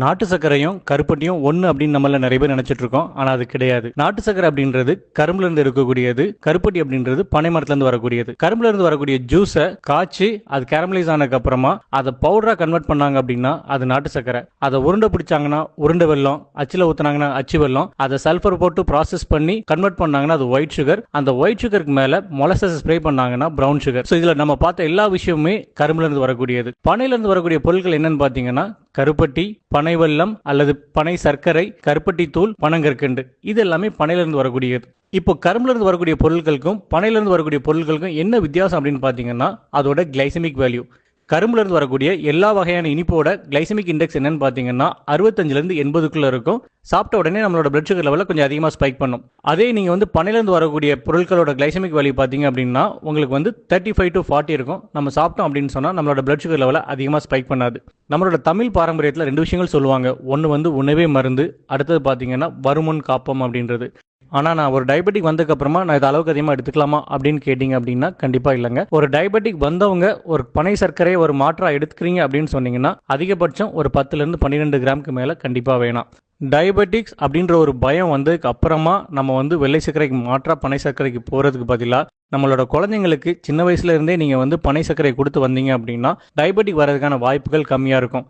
நாட்டு சர்க்கரையும் கருப்பட்டியும் ஒன்று அப்படின்னு நம்மள நிறைய பேர் நினைச்சிட்டு இருக்கோம். ஆனால் அது கிடையாது. நாட்டு சர்க்கரை அப்படின்றது கரும்புல இருந்து இருக்கக்கூடியது கருப்பட்டி அப்படின்றது பனை மரத்துல இருந்து வரக்கூடியது. கரும்புல இருந்து வரக்கூடிய ஜூஸை காய்ச்சி அது கேரமலைஸ் ஆனதுக்கு அப்புறமா அதை பவுடரா கன்வெர்ட் பண்ணாங்க அப்படின்னா அது நாட்டு சர்க்கரை. அதை உருண்டை பிடிச்சாங்கன்னா உருண்டை வெல்லம் அச்சில் ஊத்துனாங்கன்னா அச்சு வெல்லம். அதை சல்ஃபர் போட்டு ப்ராசஸ் பண்ணி கன்வெர்ட் பண்ணாங்கன்னா அது ஒயிட் சுகர் அந்த ஒயிட் சுகருக்கு மேல மொலசஸ் ஸ்ப்ரே பண்ணாங்கன்னா பிரவுன் சுகர் ஸோ இதுல நம்ம பார்த்த எல்லா விஷயமுமே கரும்புல இருந்து வரக்கூடியது. பனையில இருந்து வரக்கூடிய பொருட்கள் என்னன்னு பாத்தீங்கன்னா கருப்பட்டி பனை வெல்லம் அல்லது பனை சர்க்கரை கருப்பட்டி தூள் பனங்கற்கண்டு இது எல்லாமே பனையிலிருந்து வரக்கூடியது. இப்போ கரும்புலேருந்து வரக்கூடிய பொருட்களுக்கும் பனையிலிருந்து வரக்கூடிய பொருட்களுக்கும் என்ன வித்தியாசம் அப்படின்னு பார்த்தீங்கன்னா அதோட கிளைசமிக் வேல்யூ கரும்புலேருந்து வரக்கூடிய எல்லா வகையான இனிப்போட கிளைசமிக் இண்டெக்ஸ் என்னன்னு பார்த்தீங்கன்னா அறுபத்தஞ்சிலேருந்து எண்பதுக்குள்ளே இருக்கும். சாப்பிட்ட உடனே நம்மளோட பிளட் சுகர் லெவலில் கொஞ்சம் அதிகமாக ஸ்பைக் பண்ணும். அதே நீங்கள் வந்து பனையிலேருந்து வரக்கூடிய பொருட்களோட கிளைசமிக் வேல்யூ பார்த்தீங்க அப்படின்னா உங்களுக்கு வந்து தேர்ட்டி ஃபைவ் டு ஃபார்ட்டி இருக்கும். நம்ம சாப்பிட்டோம் அப்படின்னு சொன்னால் நம்மளோட பிளட் சுகர் லெவலை அதிகமாக ஸ்பைக் பண்ணாது. நம்மளோட தமிழ் பாரம்பரியத்தில் ரெண்டு விஷயங்கள் சொல்லுவாங்க. ஒன்று வந்து உணவே மருந்து அடுத்தது பார்த்தீங்கன்னா வருமுன் காப்பம் அப்படின்றது. ஆனால் நான் ஒரு டயபெட்டிக் வந்ததுக்கப்புறமா நான் இது அளவுக்கு அதிகமாக எடுத்துக்கலாமா அப்படின்னு கேட்டிங்க அப்படின்னா கண்டிப்பாக இல்லைங்க. ஒரு டயபெட்டிக் வந்தவங்க ஒரு பனை சர்க்கரையை ஒரு மாற்றாக எடுத்துக்கிறீங்க அப்படின்னு சொன்னீங்கன்னா அதிகபட்சம் ஒரு பத்துலேருந்து பன்னிரெண்டு கிராமுக்கு மேலே கண்டிப்பாக வேணாம். டயபெட்டிக்ஸ் அப்படின்ற ஒரு பயம் வந்ததுக்கு அப்புறமா நம்ம வந்து வெள்ளை சர்க்கரைக்கு மாற்றாக பனை சர்க்கரைக்கு போகிறதுக்கு பதிலாக நம்மளோட குழந்தைங்களுக்கு சின்ன வயசுலேருந்தே நீங்கள் வந்து பனை சர்க்கரை கொடுத்து வந்தீங்க அப்படின்னா டயபெட்டிக் வர்றதுக்கான வாய்ப்புகள் கம்மியாக இருக்கும்.